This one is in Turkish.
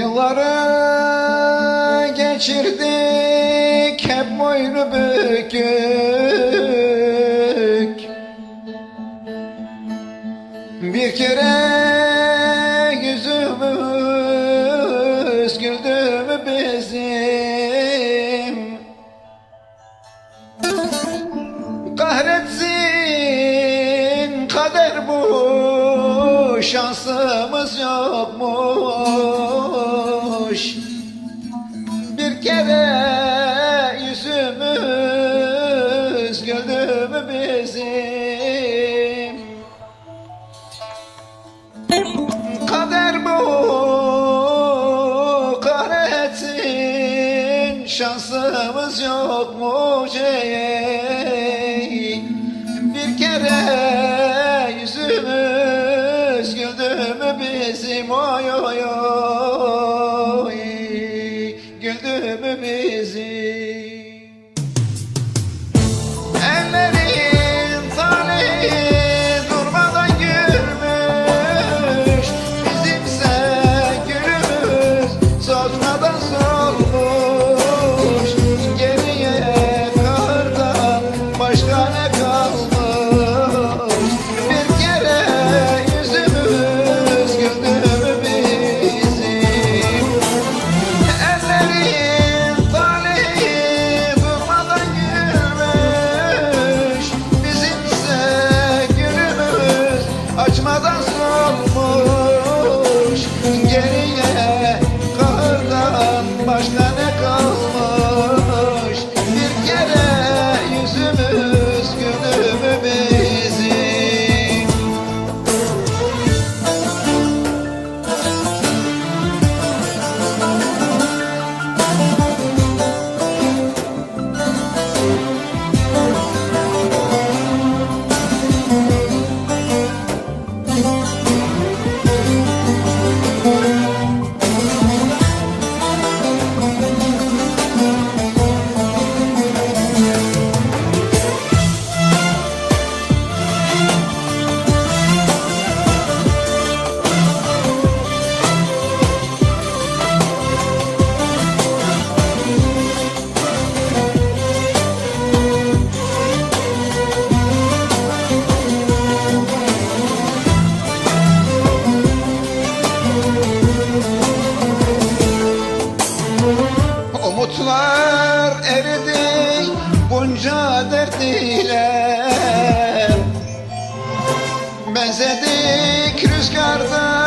Yılları geçirdik hep boynu bükük. Bir kere yüzümüz güldü mü bizim? Kahretsin kader bu şansımız yokmuş yüzümüz güldü mü bizim. Kader bu kahretsin. Şansımız yokmuş ey Bir kere yüzümüz güldü mü bizim? Oy oy oy todos ile Benzedik rüzgarda